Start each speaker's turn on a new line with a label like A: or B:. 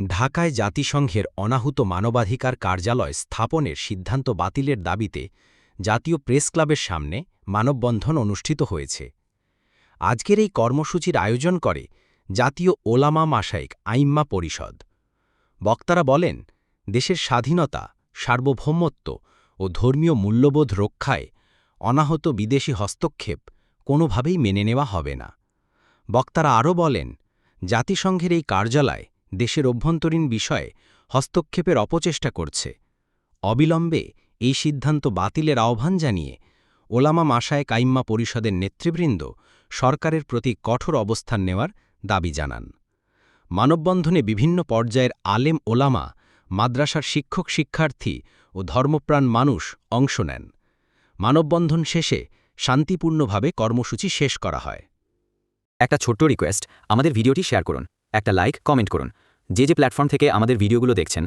A: ঢাকায় জাতিসংঘের অনাহুত মানবাধিকার কার্যালয় স্থাপনের সিদ্ধান্ত বাতিলের দাবিতে জাতীয় প্রেস ক্লাবের সামনে মানববন্ধন অনুষ্ঠিত হয়েছে। আজকের এই কর্মসূচির আয়োজন করে জাতীয় ওলামা মাসাইক আইম্মা পরিষদ। বক্তারা বলেন, দেশের স্বাধীনতা, সার্বভৌমত্ব ও ধর্মীয় মূল্যবোধ রক্ষায় অনাহত বিদেশি হস্তক্ষেপ কোনোভাবেই মেনে নেওয়া হবে না। বক্তারা আরও বলেন, জাতিসংঘের এই কার্যালয় দেশের অভ্যন্তরীণ বিষয়ে হস্তক্ষেপের অপচেষ্টা করছে। অবিলম্বে এই সিদ্ধান্ত বাতিলের আহ্বান জানিয়ে ওলামা মাসায় কাইম্মা পরিষদের নেতৃবৃন্দ সরকারের প্রতি কঠোর অবস্থান নেওয়ার দাবি জানান। মানববন্ধনে বিভিন্ন পর্যায়ের আলেম ওলামা, মাদ্রাসার শিক্ষক শিক্ষার্থী ও ধর্মপ্রাণ মানুষ অংশ নেন। মানববন্ধন শেষে শান্তিপূর্ণভাবে কর্মসূচি শেষ করা হয়।
B: একটা ছোট্ট রিকোয়েস্ট, আমাদের ভিডিওটি শেয়ার করুন। একটা লাইক কমেন্ট করুন। যে যে প্ল্যাটফর্ম থেকে আমাদের ভিডিওগুলো দেখছেন